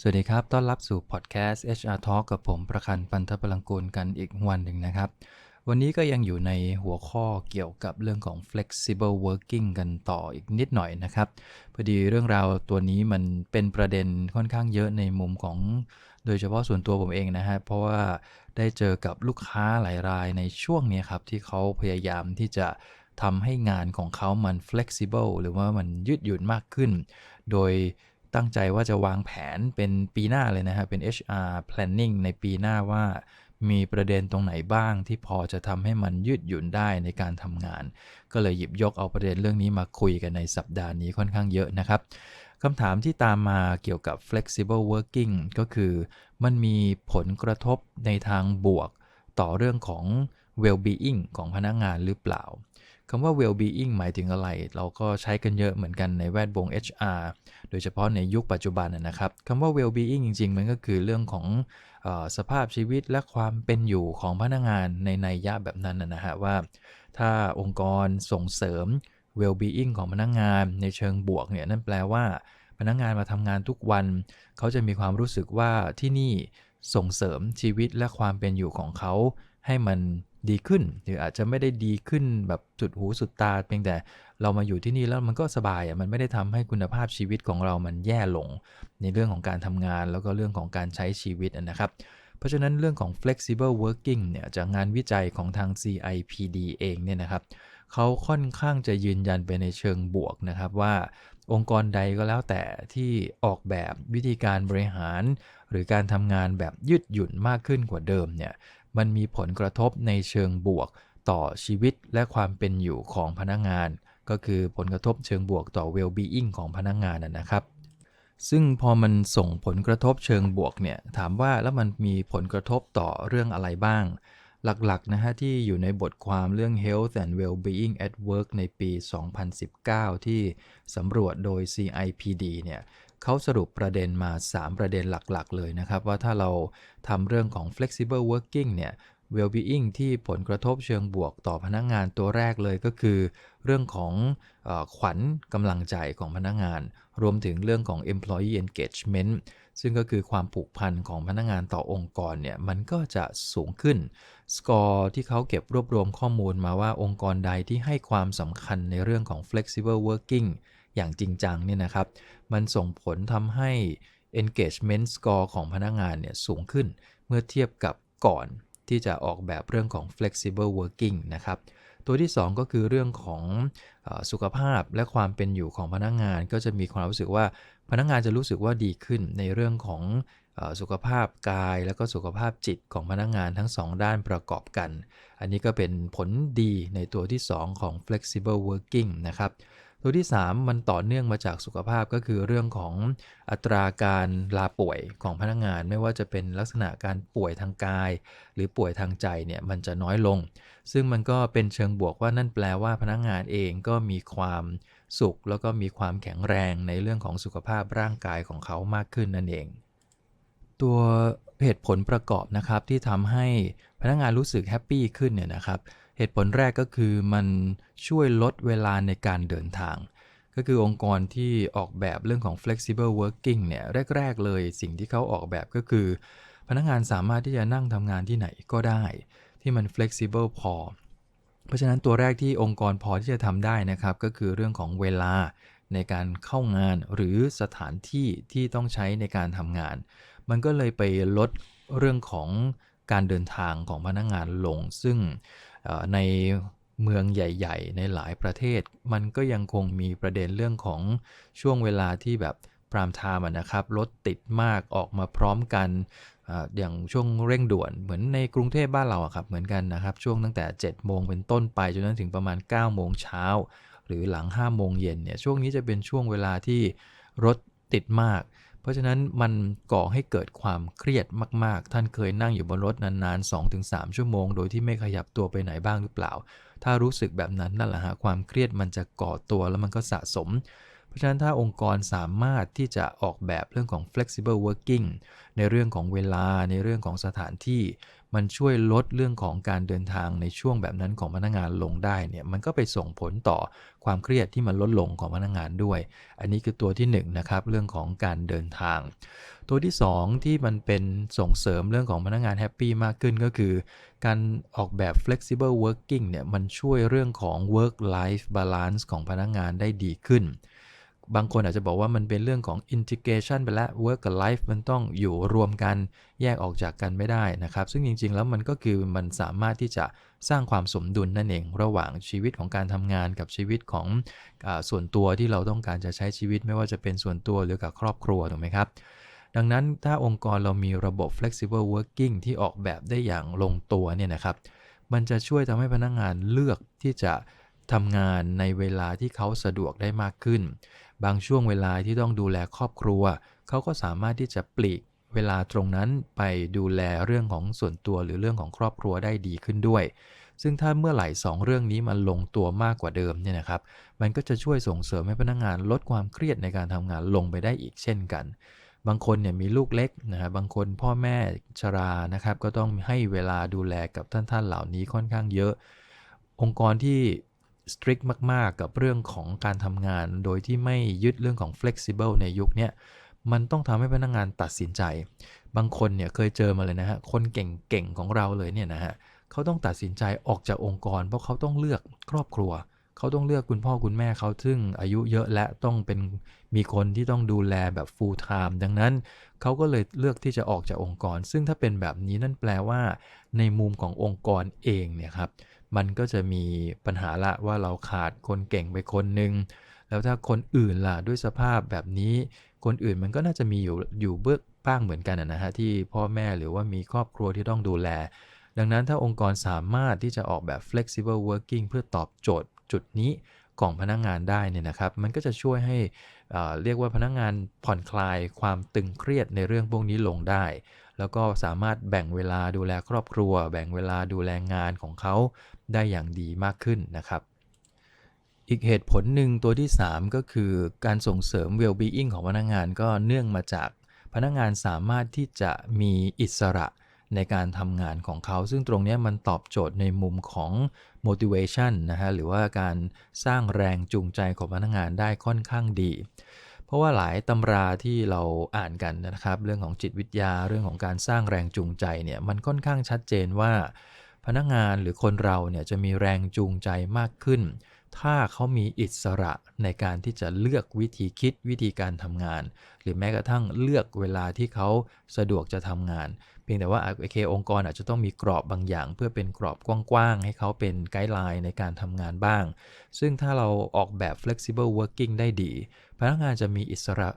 สวัสดีครับ ต้อนรับสู่พอดแคสต์ HR Talk กับผมประคันปันทพลังกูลกันอีกวันหนึ่งนะครับ วันนี้ก็ยังอยู่ในหัวข้อเกี่ยวกับเรื่องของ flexible working กันต่ออีกนิดหน่อยนะครับ พอดีเรื่องราวตัวนี้มันเป็นประเด็นค่อนข้างเยอะในมุมของโดยเฉพาะส่วนตัวผมเองนะฮะ เพราะว่าได้เจอกับลูกค้าหลายรายในช่วงนี้ครับ ที่เขาพยายามที่จะทำให้งานของเขามัน flexible หรือว่ามันยืดหยุ่นมากขึ้น โดย ตั้งใจว่าจะวางแผนเป็นปีหน้าเลยนะฮะ เป็น HR planning ในปีหน้าว่ามีประเด็นตรงไหนบ้างที่พอจะทำให้มันยืดหยุ่นได้ในการทำงาน ก็เลยหยิบยกเอาประเด็นเรื่องนี้มาคุยกันในสัปดาห์นี้ค่อนข้างเยอะนะครับคำถามที่ตามมาเกี่ยวกับ flexible working ก็คือ มันมีผลกระทบในทางบวกต่อเรื่องของ well-being ของพนักงานหรือเปล่าคำว่า well-being หมายถึงอะไร เราก็ใช้กันเยอะเหมือนกันในแวดวง HR โดยเฉพาะในยุคปัจจุบันนะครับคำว่า well-being จริง ๆ มันก็คือเรื่องของอสภาพชีวิตและความเป็นอยู่ของพนักงานในในยะแบบนั้นนะฮะว่า ถ้าองค์กรส่งเสริม well-being ของพนักงานในเชิงบวกเนี่ยนั่นแปลว่า พนักงานมาทำงานทุกวัน เขาจะมีความรู้สึกว่าที่นี่ส่งเสริมชีวิตและความเป็นอยู่ของเขาให้มัน ดีขึ้น หรืออาจจะไม่ได้ดีขึ้นแบบสุดหูสุดตาเพียงแต่เรามาอยู่ที่นี่แล้วมันก็สบายอะมันไม่ได้ทำให้คุณภาพชีวิตของเรามันแย่ลง ในเรื่องของการทำงานแล้วก็เรื่องของการใช้ชีวิตนะครับเพราะฉะนั้นเรื่องของ flexible working เนี่ยจากงานวิจัยของทาง CIPD เองเนี่ยนะครับเขาค่อนข้างจะยืนยันไปในเชิงบวกนะครับว่าองค์กรใดก็แล้วแต่ที่ออกแบบวิธีการบริหาร หรือการทำงานแบบยืดหยุ่นมากขึ้นกว่าเดิมเนี่ย มันมีผลกระทบในเชิงบวกต่อชีวิตและความเป็นอยู่ของพนักงาน ก็คือผลกระทบเชิงบวกต่อ well-being ของพนักงานนะครับ ซึ่งพอมันส่งผลกระทบเชิงบวกเนี่ยถามว่าแล้วมันมีผลกระทบต่อเรื่องอะไรบ้าง หลักๆนะฮะที่อยู่ในบทความเรื่อง health and well-being at work ในปี 2019 ที่สำรวจโดย CIPD เนี่ย เขาสรุปประเด็นมา 3 ประเด็นหลักๆ เลยนะครับ ว่าถ้าเราทำเรื่องของ flexible working เนี่ย well-being ที่ผลกระทบเชิงบวกต่อพนักงงานตัวแรกเลยก็คือ เรื่องของอขวัญกำลังใจของพนักงงาน รวมถึงเรื่องของ employee engagement ซึ่งก็คือความผูกพันของพนักงงานต่อองค์กรเนี่ย มันก็จะสูงขึ้น สกอร์ที่เขาเก็บรวบรวมข้อมูลมาว่าองค์กรใดที่ให้ความสำคัญในเรื่องของ flexible working อย่างจริงจังเนี่ยนะครับ มันส่งผลทำให้ engagement score ของพนักงานเนี่ยสูงขึ้นเมื่อเทียบกับก่อนที่จะออกแบบเรื่องของ flexible working นะครับ ตัวที่ 2 ก็คือเรื่องของสุขภาพและความเป็นอยู่ของพนักงาน ก็จะมีความรู้สึกว่าพนักงานจะรู้สึกว่าดีขึ้นในเรื่องของสุขภาพกาย แล้วก็สุขภาพจิตของพนักงานทั้ง 2 ด้านประกอบกัน อันนี้ก็เป็นผลดีในตัวที่ 2 ของ flexible working นะครับ ตัวที่ 3 มันต่อเนื่องมาจากสุขภาพก็คือเรื่องของอัตราการลาป่วยของพนักงาน ไม่ว่าจะเป็นลักษณะการป่วยทางกาย หรือป่วยทางใจเนี่ยมันจะน้อยลง ซึ่งมันก็เป็นเชิงบวกว่านั่นแปลว่าพนักงานเองก็มีความสุข แล้วก็มีความแข็งแรงในเรื่องของสุขภาพร่างกายของเขามากขึ้นนั่นเอง ตัวเหตุผลประกอบนะครับที่ทำให้พนักงานรู้สึกแฮปปี้ขึ้นเนี่ยนะครับ เหตุผลแรกก็คือมันช่วยลดเวลาในการเดินทาง ก็คือองค์กรที่ออกแบบเรื่องของ flexible working เนี่ยแรก ๆ เลยสิ่งที่เขาออกแบบก็คือ พนักงานสามารถที่จะนั่งทำงานที่ไหนก็ได้ ที่มัน flexible พอ เพราะฉะนั้นตัวแรกที่องค์กรพอที่จะทำได้นะครับ ก็คือเรื่องของเวลาในการเข้างานหรือสถานที่ที่ต้องใช้ในการทำงาน มันก็เลยไปลดเรื่องของการเดินทางของพนักงานลง ซึ่ง ในเมืองใหญ่ ๆ ในหลายประเทศ มันก็ยังคงมีประเด็นเรื่องของช่วงเวลาที่แบบพรามไทม์นะครับรถติดมากออกมาพร้อมกันอย่างช่วงเร่งด่วนเหมือนในกรุงเทพบ้านเราครับเหมือนกันนะครับ ช่วงตั้งแต่ 7 โมงเป็นต้นไปจนถึงประมาณ 9 โมงเช้า หรือหลัง 5 โมงเย็นเนี่ยช่วงนี้จะเป็นช่วงเวลาที่รถติดมาก ราะฉะนั้นมันก่อให้เกิดความเครียดมาก ๆ ท่านเคยนั่งอยู่บนรถนานๆ 2-3 ชั่วโมง โดยที่ไม่ขยับตัวไปไหนบ้างหรือเปล่า ถ้ารู้สึกแบบนั้นนั่นแหละฮะความเครียดมันจะก่อตัวแล้วมันก็สะสม เพราะฉะนั้นถ้าองค์กรสามารถที่จะออกแบบเรื่องของ flexible working ในเรื่องของเวลาในเรื่องของสถานที่ มันช่วยลดเรื่องของการเดินทางในช่วงแบบนั้นของพนักงานลงได้เนี่ยมันก็ไปส่งผลต่อความเครียดที่มันลดลงของพนักงานด้วย อันนี้คือตัวที่1นนะครับเรื่องของการเดินทาง ตัวที่ 2 ที่มันเป็นส่งเสริมเรื่องของพนักงานแฮปปี้มากขึ้นก็คือ การออกแบบ flexible working เนี่ยมันช่วยเรื่องของ work life balance ของพนักงานได้ดีขึ้น บางคนอาจจะบอกว่ามันเป็นเรื่องของ integration ไปแล้ว work กับ life มันต้องอยู่รวมกันแยกออกจากกันไม่ได้นะครับ ซึ่งจริง ๆ แล้วมันก็คือมันสามารถที่จะสร้างความสมดุลนั่นเอง ระหว่างชีวิตของการทำงานกับชีวิตของอส่วนตัวที่เราต้องการจะใช้ชีวิตไม่ว่าจะเป็นส่วนตัวหรือกับครอบครัวถูกไหมครับ ดังนั้นถ้าองค์กรเรามีระบบ flexible working ที่ออกแบบได้อย่างลงตัวเนี่ยนะครับ มันจะช่วยทำให้พนักงงานเลือกที่จะทำงานในเวลาที่เขาสะดวกได้มากขึ้น บางช่วงเวลาที่ต้องดูแลครอบครัว เขาก็สามารถที่จะปลีกเวลาตรงนั้นไปดูแลเรื่องของส่วนตัวหรือเรื่องของครอบครัวได้ดีขึ้นด้วย ซึ่งถ้าเมื่อไหร่ 2 เรื่องนี้มันลงตัวมากกว่าเดิมเนี่ยนะครับ มันก็จะช่วยส่งเสริมให้พนักงงานลดความเครียดในการทำงานลงไปได้อีกเช่นกัน บางคนเนี่ยมีลูกเล็กนะฮะบางคนพ่อแม่ชรานะครับ ก็ต้องให้เวลาดูแลกับท่านท่านเหล่านี้ค่อนข้างเยอะ องค์กรที่ สตริกมาก ๆ กับเรื่องของการทำงาน โดยที่ไม่ยึดเรื่องของ flexible ในยุคนี้มันต้องทำให้พนักงงานตัดสินใจ บางคนเนี่ยเคยเจอมาเลยนะฮะ คนเก่งๆ ของเราเลยเนี่ยนะฮะ เขาต้องตัดสินใจออกจากองค์กร เพราะเขาต้องเลือกครอบครัว เขาต้องเลือกคุณพ่อคุณแม่เขาซึ่งอายุเยอะและต้องเป็นมีคนที่ต้องดูแลแบบ full time ดังนั้น เขาก็เลยเลือกที่จะออกจากองค์กร ซึ่งถ้าเป็นแบบนี้นั่นแปลว่า ในมุมขององค์กรเองเนี่ยครับ มันก็จะมีปัญหาละว่าเราขาดคนเก่งไปคนหนึ่งแล้วถ้าคนอื่นล่ะด้วยสภาพแบบนี้ คนอื่นมันก็น่าจะมีอยู่อยู่เบื้องบ้างเหมือนกันนะฮะที่พ่อแม่หรือว่ามีครอบครัวที่ต้องดูแล ดังนั้นถ้าองค์กรสามารถที่จะออกแบบ flexible working เพื่อตอบโจทย์จุดนี้ของพนักงงานได้เนี่ยนะครับ มันก็จะช่วยให้เรียกว่าพนักงงานผ่อนคลายความตึงเครียดในเรื่องพวกนี้ลงได้ แล้วก็สามารถแบ่งเวลาดูแลครอบครัว แบ่งเวลาดูแลงานของเขาได้อย่างดีมากขึ้นนะครับ อีกเหตุผลหนึ่งตัวที่ 3 ก็คือการส่งเสริม well-being ของพนักงงานก็เนื่องมาจากพนักงงานสามารถที่จะมีอิสระในการทำงานของเขา ซึ่งตรงนี้มันตอบโจทย์ในมุมของ motivation นะฮะ หรือว่าการสร้างแรงจูงใจของพนักงานได้ค่อนข้างดี เพราะว่าหลายตำราที่เราอ่านกันนะครับ เรื่องของจิตวิทยาเรื่องของการสร้างแรงจูงใจเนี่ยมันค่อนข้างชัดเจนว่า พนักงานหรือคนเราเนี่ยจะมีแรงจูงใจมากขึ้น ถ้าเขามีอิสระในการที่จะเลือกวิธีคิดวิธีการทำงาน หรือแม้กระทั่งเลือกเวลาที่เขาสะดวกจะทำงาน พียงแต่ว่าโอเคองค์กรอาจจะต้องมีกรอบบางอย่าง เพื่อเป็นกรอบกว้างๆ ให้เขาเป็นไกด์ไลน์ในการทำงานบ้าง ซึ่งถ้าเราออกแบบ flexible working ได้ดี พนักงานจะมีอิสระ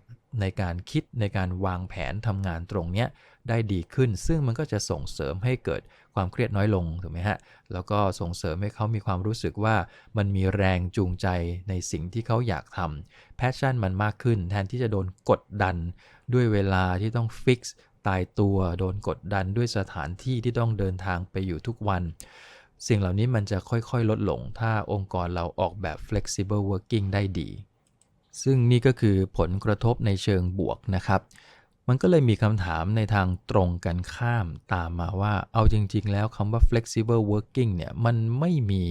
ในการคิดในการวางแผนทำงานตรงเนี้ยได้ดีขึ้น ซึ่งมันก็จะส่งเสริมให้เกิดความเครียดน้อยลงถูกไหมฮะ แล้วก็ส่งเสริมให้เขามีความรู้สึกว่ามันมีแรงจูงใจในสิ่งที่เขาอยากทำแพชชั่นมันมากขึ้น แทนที่จะโดนกดดันด้วยเวลาที่ต้องฟิกซ์ ตายตัวโดนกดดันด้วยสถานที่ที่ต้องเดินทางไปอยู่ทุกวัน สิ่งเหล่านี้มันจะค่อยๆ ลดลง ถ้าองค์กรเราออกแบบ flexible working ได้ดี ซึ่งนี่ก็คือผลกระทบในเชิงบวกนะครับ มันก็เลยมีคำถามในทางตรงกันข้ามตามมาว่า เอาจริงๆ แล้วคำว่า flexible working เนี่ย มันไม่มี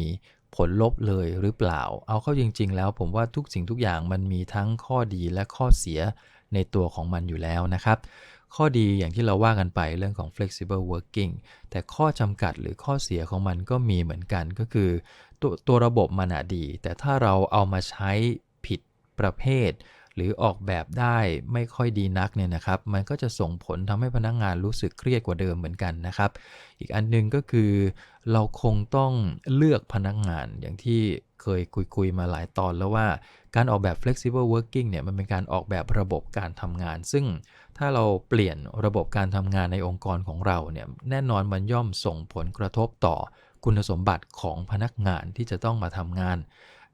ผลลบเลยหรือเปล่า เอาเข้าจริง ๆ แล้วผมว่าทุกสิ่งทุกอย่างมันมีทั้งข้อดีและข้อเสีย ในตัวของมันอยู่แล้วนะครับ ข้อดีอย่างที่เราว่ากันไปเรื่องของ flexible working แต่ข้อจำกัดหรือข้อเสียของมันก็มีเหมือนกันก็คือตัวตัวระบบมันอะดี แต่ถ้าเราเอามาใช้ผิดประเภท หรือออกแบบได้ไม่ค่อยดีนักเนี่ยนะครับ มันก็จะส่งผลทำให้พนักงงานรู้สึกเครียดกว่าเดิมเหมือนกันนะครับ อีกอันนึงก็คือเราคงต้องเลือกพนักงงานอย่างที่เคยคุยๆมาหลายตอนแล้วว่าการออกแบบ flexible working เนี่ยมันเป็นการออกแบบระบบการทำงาน ซึ่งถ้าเราเปลี่ยนระบบการทำงานในองค์กรของเราเนี่ยแน่นอนมันย่อมส่งผลกระทบต่อคุณสมบัติของพนักงานที่จะต้องมาทำงาน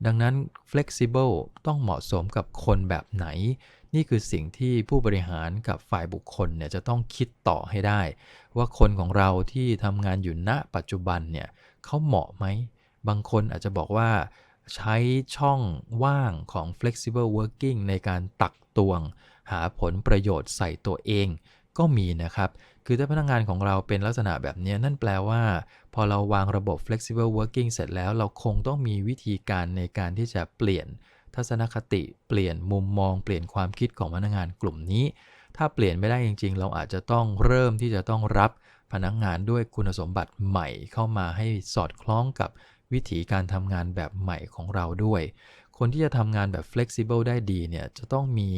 ดังนั้น flexible ต้องเหมาะสมกับคนแบบไหน นี่คือสิ่งที่ผู้บริหารกับฝ่ายบุคคลเนี่ยจะต้องคิดต่อให้ได้ ว่าคนของเราที่ทำงานอยู่ณปัจจุบันเนี่ยเขาเหมาะไหม บางคนอาจจะบอกว่าใช้ช่องว่างของ flexible working ในการตักตวง หาผลประโยชน์ใส่ตัวเอง ก็มีนะครับ คือถ้าพนักงานของเราเป็นลักษณะแบบนี้นั่นแปลว่า พอเราวางระบบ flexible working เสร็จแล้ว เราคงต้องมีวิธีการในการที่จะเปลี่ยนทัศนคติ เปลี่ยนมุมมอง เปลี่ยนความคิดของพนักงานกลุ่มนี้ ถ้าเปลี่ยนไม่ได้จริง ๆ เราอาจจะต้องเริ่มที่จะต้องรับพนักงานด้วยคุณสมบัติใหม่เข้ามาให้สอดคล้องกับวิถีการทำงานแบบใหม่ของเราด้วย คนที่จะทำงานแบบ flexible ได้ดีเนี่ย จะต้องมี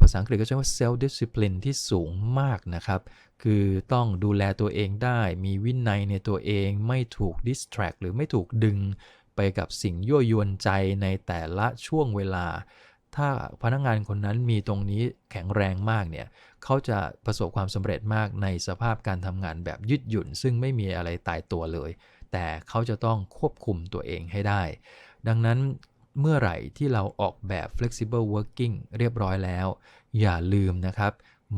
ภาษาอังกฤษก็ใช้ว่า self discipline ที่สูงมากนะครับ คือต้องดูแลตัวเองได้ มีวินัยในตัวเองไม่ถูก distract หรือไม่ถูกดึงไปกับสิ่งยั่วยวนใจในแต่ละช่วงเวลา ถ้าพนักงงานคนนั้นมีตรงนี้แข็งแรงมากเนี่ย เขาจะประสบความสำเร็จมากในสภาพการทำงานแบบยืดหยุ่น ซึ่งไม่มีอะไรตายตัวเลย แต่เขาจะต้องควบคุมตัวเองให้ได้ ดังนั้น เมื่อไหร่ที่เราออกแบบ flexible working เรียบร้อยแล้ว อย่าลืมนะครับ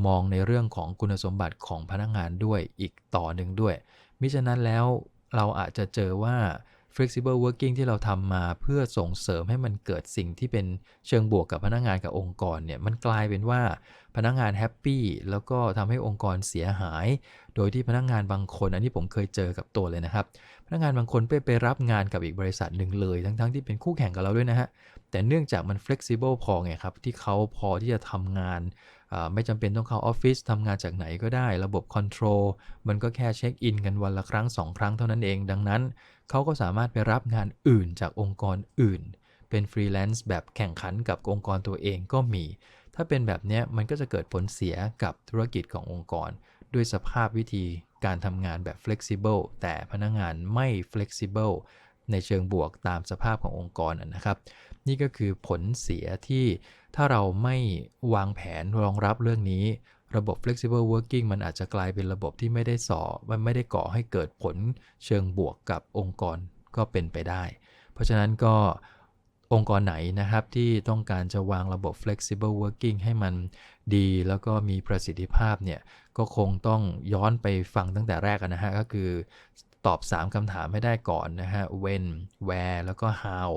มองในเรื่องของคุณสมบัติของพนักงงานด้วยอีกต่อหนึ่งด้วย มิฉะนั้นแล้วเราอาจจะเจอว่า flexible working ที่เราทำมาเพื่อส่งเสริมให้มันเกิดสิ่งที่เป็นเชิงบวกกับพนักงานกับองค์กรเนี่ยมันกลายเป็นว่าพนักงานแฮปปี้แล้วก็ทำให้องค์กรเสียหาย โดยที่พนักงานบางคน อันนี้ผมเคยเจอกับตัวเลยนะครับ พนักงานบางคนไปไปรับงานกับอีกบริษัทหนึ่งเลย ทั้งๆทที่เป็นคู่แข่งกับเราด้วยนะฮะแต่เนื่องจากมัน flexible พอไงครับที่เขาพอที่จะทำงานไม่จำเป็นต้องเข้าออฟฟิศทำงานจากไหนก็ได้ ระบบคอนโทรลมันก็แค่เช็คอินกันวันละครั้ง 2 ครั้งเท่านั้นเอง ดังนั้น เขาก็สามารถไปรับงานอื่นจากองค์กรอื่น เป็นฟรีแลนซ์แบบแข่งขันกับองค์กรตัวเองก็มี ถ้าเป็นแบบนี้มันก็จะเกิดผลเสียกับธุรกิจขององค์กร ด้วยสภาพวิธีการทำงานแบบ flexible แต่พนักงงานไม่ flexible ในเชิงบวกตามสภาพขององค์กรนะครับ นี่ก็คือผลเสียที่ถ้าเราไม่วางแผนรองรับเรื่องนี้ ระบบ flexible working มันอาจจะกลายเป็นระบบที่ไม่ได้สอมันไม่ได้ก่อให้เกิดผลเชิงบวกกับองค์กรก็เป็นไปได้ เพราะฉะนั้นก็องค์กรไหนนะครับที่ต้องการจะวางระบบ flexible working ให้มันดี แล้วก็มีประสิทธิภาพเนี่ย ก็คงต้องย้อนไปฟังตั้งแต่แรกนะฮะ ก็คือตอบ 3คำถามให้ได้ก่อนนะฮะ when where แล้วก็ how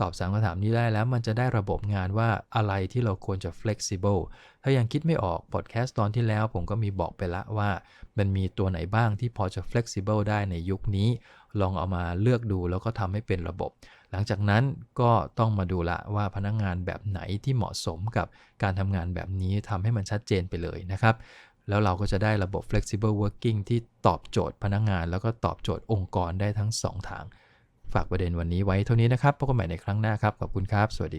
ตอบ 3คำถามนี้ได้แล้วมันจะได้ระบบงานว่าอะไรที่เราควรจะ flexible ถ้ายังคิดไม่ออกพอดแคสต์ตอนที่แล้วผมก็มีบอกไปละว่า มันมีตัวไหนบ้างที่พอจะ flexible ได้ในยุคนี้ ลองเอามาเลือกดูแล้วก็ทำให้เป็นระบบ หลังจากนั้นก็ต้องมาดูละว่าพนักงงานแบบไหนที่เหมาะสมกับการทำงานแบบนี้ทำให้มันชัดเจนไปเลยนะครับแล้วเราก็จะได้ระบบ flexible working ที่ตอบโจทย์พนักงงาน แล้วก็ตอบโจทย์องค์กรได้ทั้ง 2 ทาง ฝากประเด็นวันนี้ไว้เท่านี้นะครับ พบกันใหม่ในครั้งหน้าครับ ขอบคุณครับ สวัสดี